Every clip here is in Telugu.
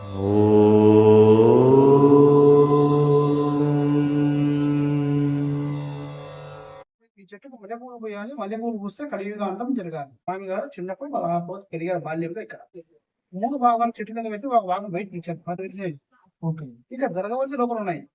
ఈ చెట్టుకు మల్లెపూలు పోయాలి మల్లెపూలు పూస్తే కలియుగాంతం జరగాలి. స్వామి గారు చిన్నప్పుడు పదహారు పెరిగారు బాల్యంలో ఇక్కడ. మూడు భాగాలు చెట్టు కింద పెట్టి ఒక భాగం బయటకి ఇచ్చారు. ఇక జరగవలసిన లోపల ఉన్నాయి.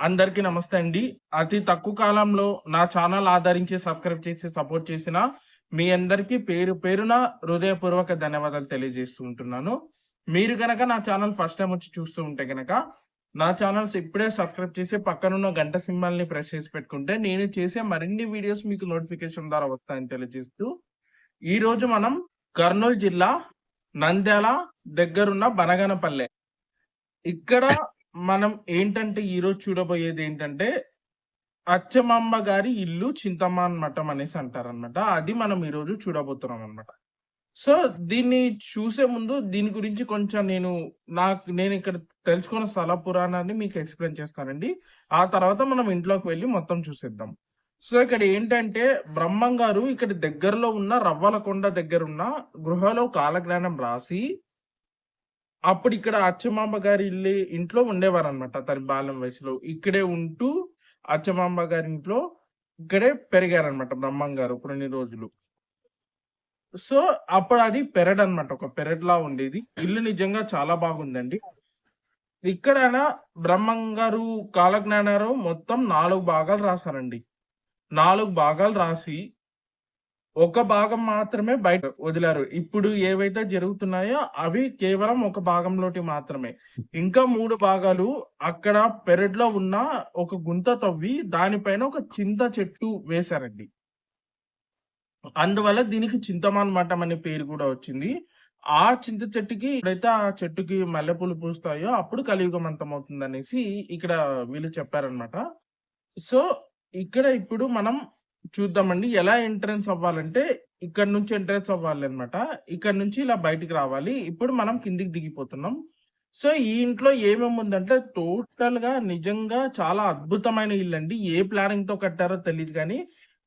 అందరికీ నమస్తే అండి. అతి తక్కువ కాలంలో నా ఛానల్ ఆదరించి సబ్స్క్రైబ్ చేసి సపోర్ట్ చేసిన మీ అందరికీ పేరు పేరున హృదయపూర్వక ధన్యవాదాలు తెలియజేస్తూ ఉంటున్నాను. మీరు గనక నా ఛానల్ ఫస్ట్ టైం వచ్చి చూస్తూ ఉంటే గనక నా ఛానల్స్ ఇప్పుడే సబ్స్క్రైబ్ చేసి పక్కనున్న గంట సింబల్ని ప్రెస్ చేసి పెట్టుకుంటే నేను చేసే మరిన్ని వీడియోస్ మీకు నోటిఫికేషన్ ద్వారా వస్తాయని తెలియజేస్తూ ఈరోజు మనం కర్నూలు జిల్లా నంద్యాల దగ్గరున్న బనగనపల్లె. ఇక్కడ మనం ఏంటంటే ఈరోజు చూడబోయేది ఏంటంటే అచ్చమాంబ గారి ఇల్లు చింతమాన్ మఠం అనేసి అంటారనమాట అది మనం ఈరోజు చూడబోతున్నాం అనమాట సో దీన్ని చూసే ముందు దీని గురించి కొంచెం నేను నాకు నేను ఇక్కడ తెలుసుకున్న స్థల పురాణాన్ని మీకు ఎక్స్ప్లెయిన్ చేస్తానండి. ఆ తర్వాత మనం ఇంట్లోకి వెళ్ళి మొత్తం చూసేద్దాం. సో ఇక్కడ ఏంటంటే బ్రహ్మం గారు ఇక్కడ దగ్గరలో ఉన్న రవ్వలకొండ దగ్గర ఉన్న గృహలో కాలజ్ఞానం రాసి అప్పుడు ఇక్కడ అచ్చమాంబ గారి ఇల్లు ఇంట్లో ఉండేవారు అనమాట తన బాల్యం వయసులో ఇక్కడే ఉంటూ అచ్చమాంబ గారి ఇంట్లో ఇక్కడే పెరిగారనమాట బ్రహ్మం గారు కొన్ని రోజులు. సో అప్పుడు అది పెరడ్ అన్నమాట ఒక పెరడ్ లా ఉండేది. ఇల్లు నిజంగా చాలా బాగుందండి. ఇక్కడ బ్రహ్మంగారు కాలజ్ఞానారు మొత్తం నాలుగు భాగాలు రాశారండి. నాలుగు భాగాలు రాసి ఒక భాగం మాత్రమే బయట వదిలారు. ఇప్పుడు ఏవైతే జరుగుతున్నాయో అవి కేవలం ఒక భాగంలోటి మాత్రమే. ఇంకా మూడు భాగాలు అక్కడ పెరడ్లో ఉన్న ఒక గుంత తవ్వి దానిపైన ఒక చింత చెట్టు వేశారండి. అందువల్ల దీనికి చింతమాన్ మఠం అనే పేరు కూడా వచ్చింది. ఆ చింత చెట్టుకి ఎప్పుడైతే ఆ చెట్టుకి మల్లెపూలు పూస్తాయో అప్పుడు కలియుగం అంతమవుతుంది అనేసి ఇక్కడ వీళ్ళు చెప్పారనమాట సో ఇక్కడ ఇప్పుడు మనం చూద్దామండి. ఎలా ఎంట్రన్స్ అవ్వాలంటే ఇక్కడ నుంచి ఎంట్రన్స్ అవ్వాలి అనమాట ఇక్కడ నుంచి ఇలా బయటికి రావాలి. ఇప్పుడు మనం కిందికి దిగిపోతున్నాం. సో ఈ ఇంట్లో ఏమేమి ఉందంటే టోటల్గా నిజంగా చాలా అద్భుతమైన ఇల్లు అండి ఏ ప్లానింగ్తో కట్టారో తెలియదు కానీ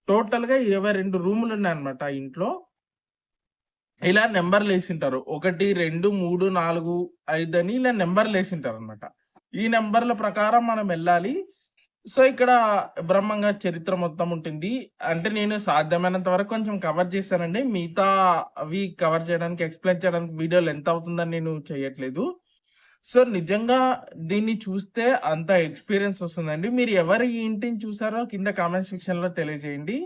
టోటల్గా ఇరవై రెండు రూములు ఉన్నాయన్నమాట ఆ ఇంట్లో. ఇలా నెంబర్లు వేసింటారు ఒకటి రెండు మూడు నాలుగు ఐదు అని ఇలా నెంబర్లు వేసింటారు అనమాట ఈ నెంబర్ల ప్రకారం మనం వెళ్ళాలి. సో ఇక్కడ బ్రహ్మంగా చరిత్ర మొత్తం ఉంటుంది. అంటే నేను సాధ్యమైనంత వరకు కొంచెం కవర్ చేశానండి. మిగతా అవి కవర్ చేయడానికి ఎక్స్ప్లెయిన్ చేయడానికి వీడియోలు ఎంత అవుతుందని నేను చేయట్లేదు. సో నిజంగా దీన్ని చూస్తే అంత ఎక్స్పీరియన్స్ వస్తుందండి. మీరు ఎవరు ఈ ఇంటిని చూసారో కింద కామెంట్ సెక్షన్లో తెలియజేయండి.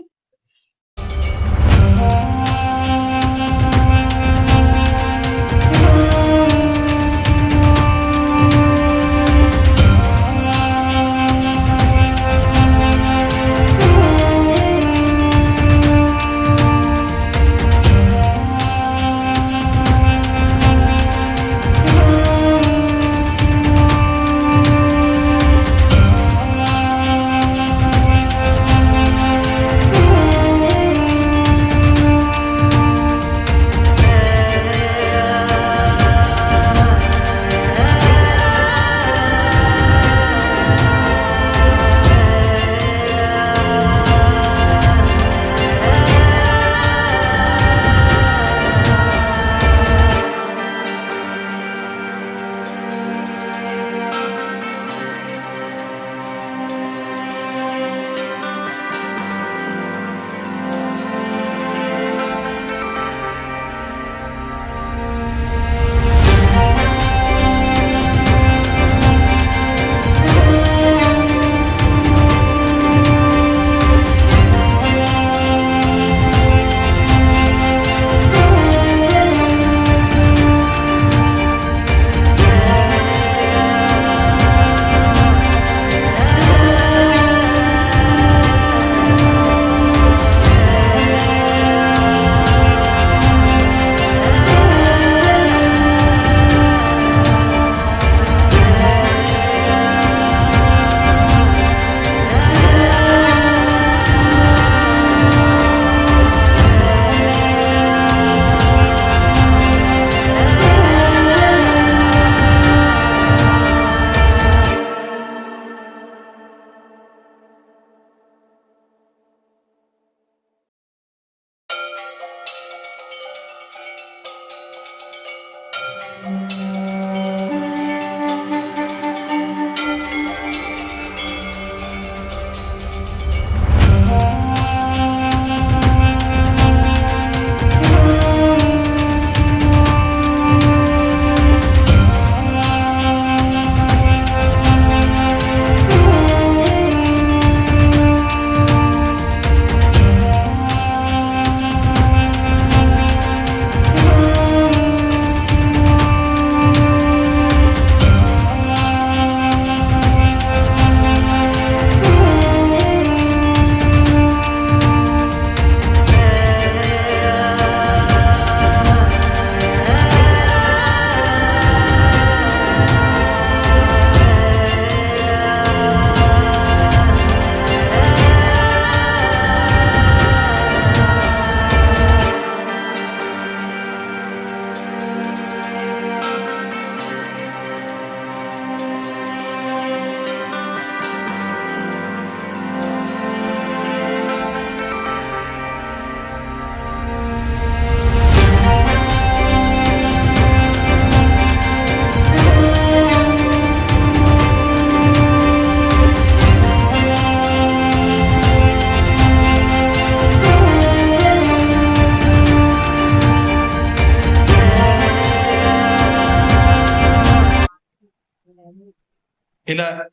ఇలా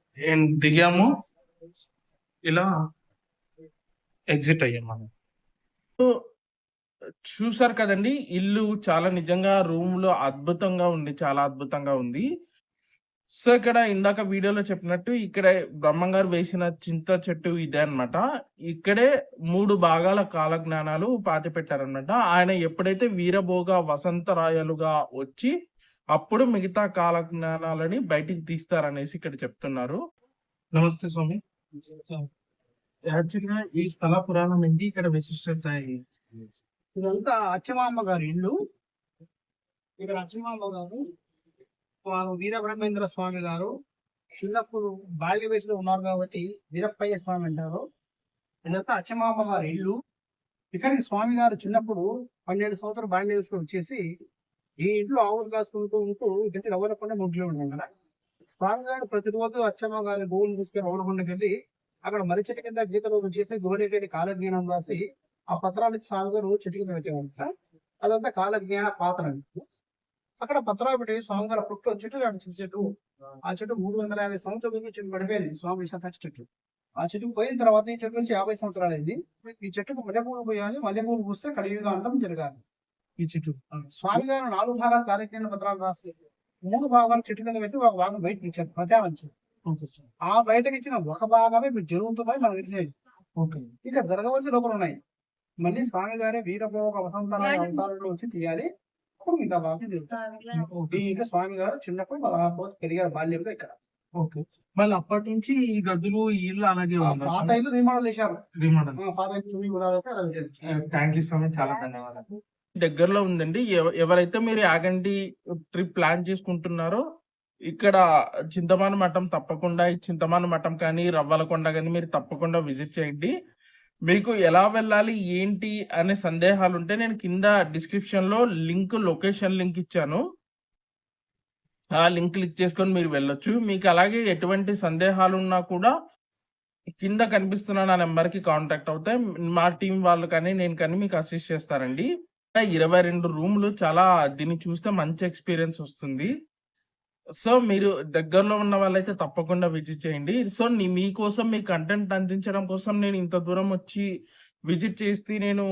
దిగాము? ఇలా ఎగ్జిట్ అయ్యాం మనం. సో, చూసారు కదండి ఇల్లు చాలా నిజంగా రూమ్లో అద్భుతంగా ఉంది చాలా అద్భుతంగా ఉంది. సో ఇక్కడ ఇందాక వీడియోలో చెప్పినట్టు ఇక్కడే బ్రహ్మంగారు వేసిన చింత చెట్టు ఇదే అన్నమాట. ఇక్కడే మూడు భాగాల కాలజ్ఞానాలు పాతి పెట్టారనమాట ఆయన ఎప్పుడైతే వీరభోగ వసంతరాయలుగా వచ్చి అప్పుడు మిగతా కాలజ్ఞానాలని బయటికి తీస్తారనేసి ఇక్కడ చెప్తున్నారు. నమస్తే స్వామి. యాక్చువల్గా ఈ స్థల పురాణం ఏంటి? ఇక్కడ విశిష్టత ఇదంతా అచ్చమాంబ గారి ఇల్లు. ఇక్కడ అచ్చమాంబ గారు వారు వీరబ్రహ్మేంద్ర స్వామి గారు చిన్నప్పుడు బాల్య వయసులో ఉన్నారు కాబట్టి వీరప్పయ్య స్వామి అంటారు. ఇదంతా అచ్చమాంబ గారి ఇల్లు. ఇక్కడికి స్వామి గారు చిన్నప్పుడు పన్నెండు సంవత్సరాలు బాల్య వయసులో వచ్చేసి ఈ ఇంట్లో ఆవులు కాసుకుంటూ ఉంటూ ఇక్కడి రవరకొండ ముగ్గులు ఉంటాం కదా. స్వామి గారు ప్రతిరోజు అచ్చమ్మ గారి గోవులు తీసుకుని రవ్వలకొండకి వెళ్ళి అక్కడ మర్రి చెట్టు కింద గీతలో చేసి గుహలోకి కాలజ్ఞానం రాసి ఆ పత్రాన్ని స్వామి గారు చెట్టు కింద పెట్టేవాళ్ళ అదంతా కాలజ్ఞాన పాత్ర. అంటారు. అక్కడ పత్రాలు పెట్టి స్వామి గారు పుట్టు చెట్టు లాంటి చిన్న చెట్టు. ఆ చెట్టు మూడు వందల యాభై సంవత్సరాల ముందు చెట్టు పడిపోయింది స్వామి చెట్టు. ఆ చెట్టుకు పోయిన తర్వాత ఈ చెట్టు నుంచి యాభై సంవత్సరాలు అయింది. ఈ చెట్టుకు మల్లెపూలు పోయాలి మల్లెపూలు పూస్తే కలియుగాంతం జరగాలి. ఈ చెట్టు స్వామి గారు నాలుగు భాగాలు కార్యక్రమ పత్రాలు రాసి మూడు భాగాలు చెట్టు కింద పెట్టి ఒక భాగం బయటకి ఇచ్చారు ప్రచారం ఆ బయటకి ఇచ్చిన ఒక భాగమే ఇప్పుడు జరుగుతుందని మనకు తెలిసేది. ఇక జరగవలసిన లోపల ఉన్నాయి. మళ్ళీ స్వామి గారే వీరభోగ వసంతరాయ అవతారంలో వచ్చి తీయాలి. అప్పుడు మిగతా భాగం జరుగుతుంది. దీంట్లో స్వామి గారు చిన్నప్పుడు పదహారు పెరిగారు బాల్యంలో ఇక్కడ. ఓకే. మళ్ళీ అప్పటి నుంచి ఈ గదులు ఈ ఇల్లు అలాగే పాత ఇల్లు నిర్మాణాలు చేశారు. రీమోడల్ పాత ఇల్లు. థ్యాంక్ యూ సో మచ్ చాలా ధన్యవాదాలు. దగ్గరలో ఉందండి. ఎవ- ఎవరైతే మీరు యాగంటి ట్రిప్ ప్లాన్ చేసుకుంటున్నారో ఇక్కడ చింతమాన మఠం తప్పకుండా చింతమాన మఠం కానీ రవ్వలకొండ కానీ మీరు తప్పకుండా విజిట్ చేయండి. మీకు ఎలా వెళ్ళాలి ఏంటి అనే సందేహాలు ఉంటే నేను కింద డిస్క్రిప్షన్లో లింక్ లొకేషన్ లింక్ ఇచ్చాను. ఆ లింక్ క్లిక్ చేసుకొని మీరు వెళ్ళొచ్చు. మీకు అలాగే ఎటువంటి సందేహాలు ఉన్నా కూడా కింద కనిపిస్తున్న నా నెంబర్కి కాంటాక్ట్ అవుతాయి. మా టీం వాళ్ళు కానీ నేను కానీ మీకు అసిస్ట్ చేస్తారండి. ఇరవై రెండు రూమ్లు చాలా దీన్ని చూస్తే మంచి ఎక్స్పీరియన్స్ వస్తుంది. సో మీరు దగ్గరలో ఉన్న వాళ్ళైతే తప్పకుండా విజిట్ చేయండి. సో మీకోసం మీ కంటెంట్ అందించడం కోసం నేను ఇంత దూరం వచ్చి విజిట్ చేస్తే నేను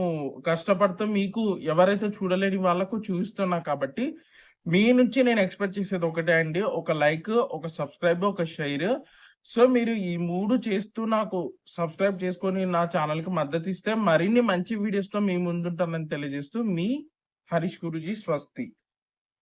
కష్టపడుతూ మీకు ఎవరైతే చూడలేని వాళ్ళకు చూస్తున్నా కాబట్టి మీ నుంచి నేను ఎక్స్పెక్ట్ చేసేది ఒకటే అండి. ఒక లైక్ ఒక సబ్స్క్రైబ్ ఒక షేర్. సో మీరు ఈ మూడు చేస్తూ నాకు సబ్స్క్రైబ్ చేసుకొని నా ఛానల్కి మద్దతు ఇస్తే మరిన్ని మంచి వీడియోస్తో మీ ముందుంటానని తెలియజేస్తూ మీ హరీష్ గురుజీ స్వస్తి.